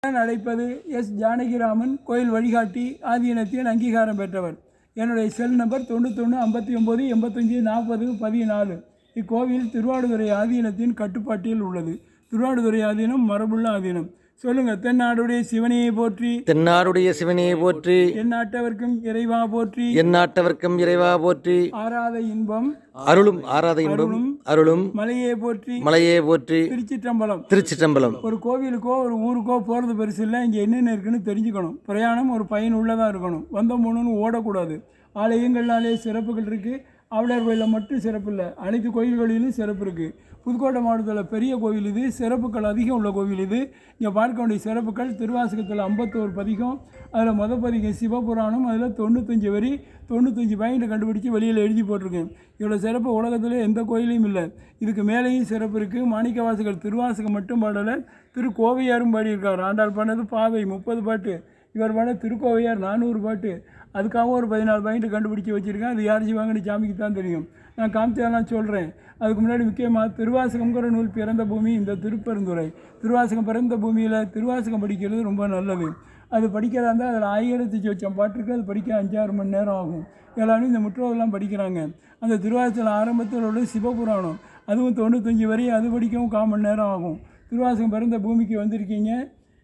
நான் அழைப்பது எஸ் ஜானகிராமன் கோயில் வழிகாட்டி ஆதீனத்தின் அங்கீகாரம் பெற்றவர். என்னுடைய செல் நம்பர் தொண்ணூத்தொன்று ஐம்பத்தி ஒம்பது எண்பத்தஞ்சு நாற்பது பதினாலு. இக்கோவில் திருவாடுதுறை ஆதீனத்தின் கட்டுப்பாட்டில் உள்ளது. திருவாடுதுறை ஆதீனம் மரபுள்ள ஆதீனம். சொல்லுங்க தென்னாடுடைய சிவனையை போற்றி. தென்னாடுடைய சிவனையை போற்றி. எந்நாட்டவர்க்கும் இறைவா போற்றி. எந்நாட்டவர்க்கும் இறைவா போற்றி. ஆராத இன்பம் அருளும் ஆராத இன்பம் அருளும் மலையை போற்றி. மலையே போற்றி. திருச்சிற்றம்பலம். திருச்சிற்றம்பலம். ஒரு கோவிலுக்கோ ஒரு ஊருக்கோ போகிறது பெருசு இல்லை. இங்கே என்னென்ன இருக்குன்னு தெரிஞ்சுக்கணும். பிரயாணம் ஒரு பயன் உள்ளதாக இருக்கணும். வந்த மூணுன்னு ஓடக்கூடாது. ஆலயங்கள்னாலே சிறப்புகள் இருக்குது ஆவலர் கோயிலில் மட்டும் சிறப்பு இல்லை. அனைத்து கோயில்களிலும் சிறப்பு இருக்குது புதுக்கோட்டை மாவட்டத்தில் பெரிய கோவில் இது சிறப்புகள் அதிகம் உள்ள கோவில் இது. இங்கே பார்க்க வேண்டிய சிறப்புகள் திருவாசகத்தில் ஐம்பத்தோரு பதிகம் அதில் மொதல் பதிகம் சிவபுராணம் அதில் தொண்ணூத்தஞ்சு வரி தொண்ணூத்தஞ்சு பாயிண்ட் கண்டுபிடிச்சி வெளியில் எழுதி போட்டிருக்கேன். இவ்வளோ சிறப்பு உலகத்தில் எந்த கோயிலையும் இல்லை. இதுக்கு மேலேயும் சிறப்பு இருக்குது மாணிக்கவாசகர் திருவாசகம் மட்டும் பாடலை. திருக்கோவையாரும் பாடியிருக்கார். ஆண்டாள் பாடினது பாவை முப்பது பாட்டு. இவர் பாட திருக்கோவையார் நானூறு பாட்டு. அதுக்காக ஒரு பதினாலு பாயிண்ட்டு கண்டுபிடிச்சி வச்சுருக்கேன். அது யார் செய்வாங்கன்னு சாமிக்கு தான் தெரியும். நான் காமிச்சதெல்லாம் சொல்கிறேன் அதுக்கு முன்னாடி முக்கியமாக திருவாசகம்ங்கிற நூல் பிறந்த பூமி இந்த திருப்பெருந்துறை. திருவாசகம் பிறந்த பூமியில் திருவாசகம் படிக்கிறது ரொம்ப நல்லது. அது படிக்கிறதா இருந்தால் அதில் ஆயிரத்தி சொச்சம் பாட்டுருக்கு அது படிக்க அஞ்சாறு மணி நேரம் ஆகும். எல்லாரும் இந்த முற்றோதெல்லாம் படிக்கிறாங்க. அந்த திருவாசகம் ஆரம்பத்தில் உள்ள சிவபுராணம். அதுவும் தொண்ணூத்தஞ்சு வரையும் அது படிக்கவும் கால் மணி நேரம் ஆகும். திருவாசகம் பிறந்த பூமிக்கு வந்திருக்கீங்க.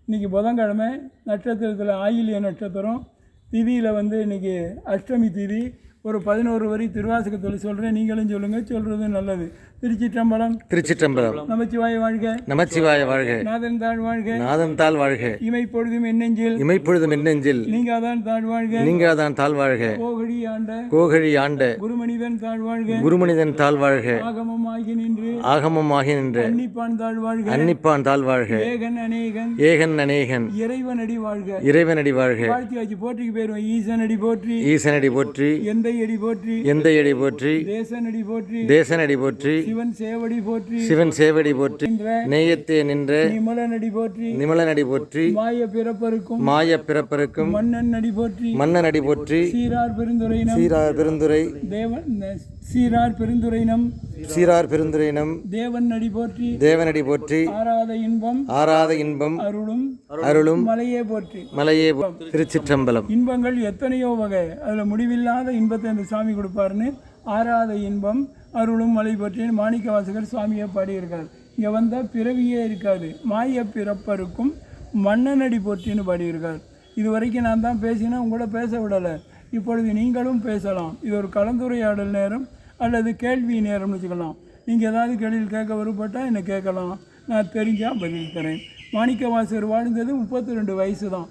இன்றைக்கி புதன்கிழமை நட்சத்திரத்தில் ஆயிலிய நட்சத்திரம். திதியில் வந்து இன்றைக்கி அஷ்டமி திதி. ஒரு பதினோரு வரி திருவாசகத்தில் சொல்கிறேன் நீங்களும் சொல்லுங்கள் சொல்கிறது நல்லது. திருச்சிற்றம்பலம். திருச்சிற்றம்பலம். நமச்சிவாய வாழ்க. நமச்சிவாய வாழ்க. நாதன் தாழ் வாழ்க. நாதன் தாழ் வாழ்க. இமை பொழுதும் என்னெஞ்சில். இமைப்பொழுதும் மின்னெஞ்சில் நீங்காதான் தாழ் வாழ்க. நீங்காதான் தாழ் வாழ்க. கோகழி ஆண்ட. கோகழி ஆண்ட. குருமனிதன் தாழ் வாழ்க. குருமனிதன் தாழ் வாழ்க ஆகமமாகி நின்று. ஆகமமாகி நின்ற. அன்னிப்பான் தாழ் வாழ்க. அன்னிப்பான் தாழ் வாழ்க. ஏகன் அநேகன். ஏகன் அநேகன். இறைவனடி வாழ்க. இறைவனடி வாழ்க. வாழ்த்தி வச்சு போற்றிக்கு போயிருவோம் ஈசனடி போற்றி. ஈசனடி போற்றி. எந்தை அடி போற்றி. எந்தையடி போற்றி. தேசனடி போற்றி. தேசனடி போற்றி. சிவன் சேவடி போற்றி. சிவன் சேவடி போற்றி. என்ற நேயத்தே நின்ற நிமலனடி போற்றி. நிமலனடி போற்றி. மாய பிறப்பருக்கும். மாய பிறப்பருக்கும். மன்னன் நடி போற்றி. மன்னனடி போற்றி. சீரார் பெருந்துரையினம். சீரார் பெருந்துரை. தேவன் சீரார் பெருந்துரையினம். சீரார் பெருந்துரையினம். தேவன் நடி போற்றி. தேவனடி போற்றி. ஆராத இன்பம். ஆராத இன்பம். அருளும். அருளும். மலையே போற்றி. மலையே திருச்சிற்றம்பலம். இன்பங்கள் எத்தனையோ வகை. அதில் முடிவில்லாத இன்பத்தை அந்த சாமி கொடுப்பாருன்னு. ஆராத இன்பம் அருளும் மலை பற்றி மாணிக்க வாசகர் சுவாமியை பாடியிருக்கார் இங்கே வந்தால் பிறவியே இருக்காது. மாய பிறப்பருக்கும் மன்னனடி போற்றின்னு பாடியிருக்கார். இது வரைக்கும் நான் தான் பேசினேன் உங்களோட பேச விடலை. இப்பொழுது நீங்களும் பேசலாம். இது ஒரு கலந்துரையாடல் நேரம் அல்லது கேள்வி நேரம்னு வச்சுக்கலாம் நீங்கள் ஏதாவது கேள்வி கேட்க விருப்பப்பட்டால் என்னை கேட்கலாம். நான் தெரிஞ்சால் பதில் தரேன். மாணிக்கவாசர் வாழ்ந்தது முப்பத்தி ரெண்டு வயசு தான்.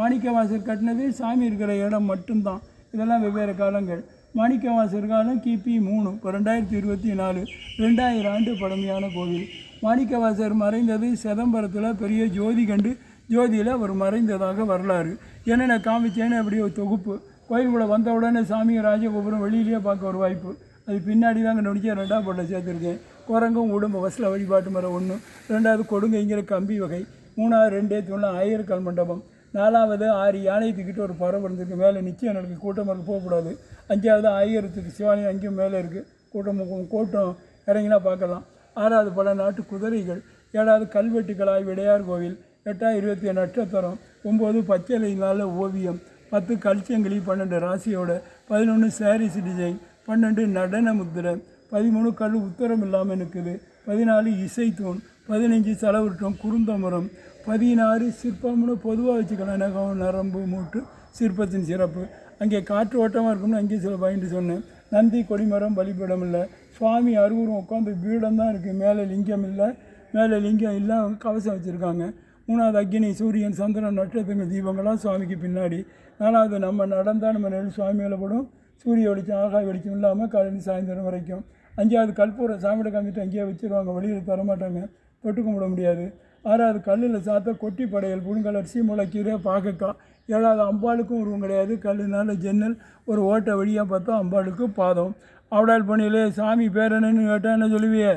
மாணிக்கவாசர் கட்டினது சாமி இருக்கிற இடம் மட்டும்தான். இதெல்லாம் வெவ்வேறு காலங்கள். மாணிக்கவாசர் காலம் கிபி மூணு இப்போ ரெண்டாயிரத்தி இருபத்தி நாலு ரெண்டாயிரம் ஆண்டு பழமையான கோவில். மாணிக்கவாசர் மறைந்தது சிதம்பரத்தில் பெரிய ஜோதி கண்டு ஜோதியில் அவர் மறைந்ததாக வரலாறு. என்னென்ன காமிச்சேன்னு அப்படி ஒரு தொகுப்பு. கோயிலுக்குள்ளே வந்த உடனே சாமி ராஜகோபுரம் வெளியிலேயே பார்க்க ஒரு வாய்ப்பு. அது பின்னாடி தாங்க நடிச்சு ரெண்டாவது பட்டில் சேர்த்துருக்கேன். குரங்கும் உடம்பு வசல வழிபாட்டு மரம் ஒன்று ரெண்டாவது கொடுங்கைங்கிற கம்பி வகை. மூணாவது ரெண்டே தூண் ஆயிரக்கால் மண்டபம். நாலாவது ஆறு யானைத்துக்கிட்ட ஒரு பறவை இருந்திருக்கு மேலே நிச்சயம் நடக்கு கூட்டம் போகக்கூடாது. அஞ்சாவது ஆயிரத்துக்கு சிவாலயம் அங்கேயும் மேலே இருக்குது கூட்டம் கூட்டம் இறங்கினா பார்க்கலாம். ஆறாவது பல நாட்டு குதிரைகள். ஏழாவது கல்வெட்டுக்களாய் விடையார் கோவில். எட்டாம் இருபத்தி நட்சத்திரம். ஒம்பது பச்சை நாளில் ஓவியம். பத்து கல்ச்சங்களி பன்னெண்டு ராசியோட. பதினொன்று சாரீஸ் டிசைன் பன்னெண்டு நடன முத்திரை. பதிமூணு கல் உத்தரம் இல்லாமல் இருக்குது பதினாலு இசைத்தூண். பதினஞ்சு செலவுட்டம் குருந்தமரம் பதினாறு சிற்பம்னு பொதுவாக வச்சுக்கலாம். நகம் நரம்பு மூட்டு சிற்பத்தின் சிறப்பு. அங்கே காற்று ஓட்டமாக இருக்கும்னு அங்கே சில பாயிண்ட் சொன்னேன். நந்தி கொடிமரம் பலிபீடம் இல்லை. சுவாமி அருவரும் உட்காந்து பீடம் தான் இருக்குது மேலே லிங்கம் இல்லை. மேலே லிங்கம் இல்லை கவசம் வச்சுருக்காங்க. மூணாவது அக்னி சூரியன் சந்திரன் நட்சத்திரங்கள் தீபங்கள்லாம் சுவாமிக்கு பின்னாடி. நாலாவது நம்ம நடந்தால் நம்ம நெல் சுவாமி மேலே படும். சூரிய வெளிச்சம் ஆகாய வெளிச்சம் இல்லாமல் காலையில் சாயந்தரம் வரைக்கும். அஞ்சாவது கற்பூரம் சாமியோட காமிட்டு அங்கேயே வச்சுருவாங்க. வெளியில் தரமாட்டாங்க தொட்டு கும்பிட முடியாது. ஆறாவது கல்லில் சாத்த கொட்டி படையல் புழுங்கலரிசி முளைக்கீரை பாகக்காய் ஏழாவது அம்பாளுக்கும் உருவம் கிடையாது. கல்லுனால ஜன்னல் ஒரு ஓட்டை வழியாக பார்த்தா அம்பாளுக்கு பாதம். அவடால் பணியிலே சாமி பேர் என்னன்னு கேட்டால் என்ன சொல்லுவியே?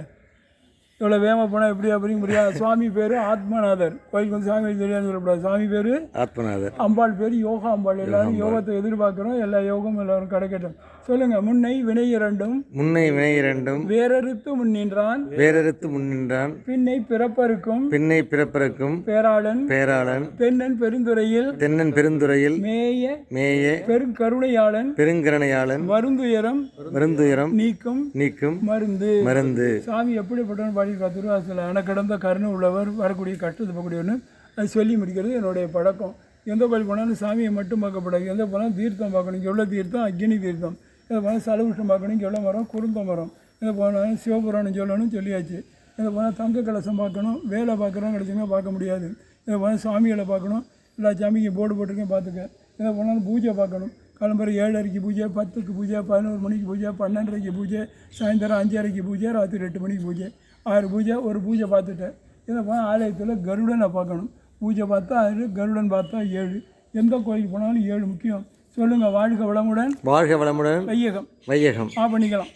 இவ்வளோ வேகமாக போனால் எப்படி அப்படிங்க முடியாது சுவாமி பேர் ஆத்மநாதர். கோயிலுக்கு வந்து சாமி தெரியாது சொல்லக்கூடாது. சாமி பேர் ஆத்மநாதர். அம்பாள் பேர் யோகா அம்பாள். எல்லாரும் யோகத்தை எதிர்பார்க்குறோம். எல்லா யோகமும் எல்லாரும் கிடைக்கட்டும் சொல்லுங்க முன்னை வினை இரண்டும் முன்னை வினை இரண்டும் வேறறுத்து முன்னின்றான் வேறறுத்து முன்னின்றான் பின்னை பிறப்பருக்கும் பின்னை பிறப்பிறக்கும். பேராளன். பேராளன். தென்னன் பெருந்துறையில். தென்னன் பெருந்துறையில். மேய. மேய. பெருங்கருணையாளன். பெருங்கரணையாளன். வருந்துயரம் மருந்துயரம். நீக்கும். நீக்கும். மருந்து. மருந்து. சாமி எப்படிப்பட்டவன்? பாடல் கதிர்வாசல் அணக்கடந்த கருணை உள்ளவர் வரக்கூடிய கஷ்டத்தை போகக்கூடியவனு அது சொல்லி முடிக்கிறது என்னுடைய பழக்கம். எந்த கோயில் போனாலும் சாமியை மட்டும் பார்க்கப்படாது எந்த போனாலும் தீர்த்தம் பார்க்கணும். இங்கே உள்ள தீர்த்தம் அக்னி தீர்த்தம். எதை போனால் சலவிஷ்டம் பார்க்கணும். இங்கே உள்ள மரம் குருந்த மரம். எதை போனாலும் சிவபுராணம் சொல்லணும்னு சொல்லியாச்சு. எதை போனால் தங்க கலசம் பார்க்கணும். வேலை பார்க்குறோம் கிடச்சிங்கன்னா பார்க்க முடியாது. எதை போனால் சாமிகளை பார்க்கணும். எல்லா சாமிக்கு போர்டு போட்டிருக்கேன் பார்த்துக்க எதை போனாலும் பூஜை பார்க்கணும். காலம்பரம் ஏழரைக்கு பூஜை பத்துக்கு பூஜை பதினோரு மணிக்கு பூஜை பன்னெண்டரைக்கு பூஜை சாயந்தரம் அஞ்சரைக்கு பூஜை ராத்திரி எட்டு மணிக்கு பூஜை. ஆறு பூஜை ஒரு பூஜை பார்த்துட்டேன். இதை போனால் ஆலயத்தில் கருடனை பார்க்கணும். பூஜை பார்த்தா ஆறு கருடன் பார்த்தா ஏழு. எந்த கோயிலுக்கு போனாலும் ஏழு முக்கியம். சொல்லுங்கள் வாழ்க வளமுடன். வாழ்க வளமுடன். வையகம். வையகம். ஆ பண்ணிக்கலாம்.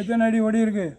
எத்தனை அடி ஓடி இருக்குது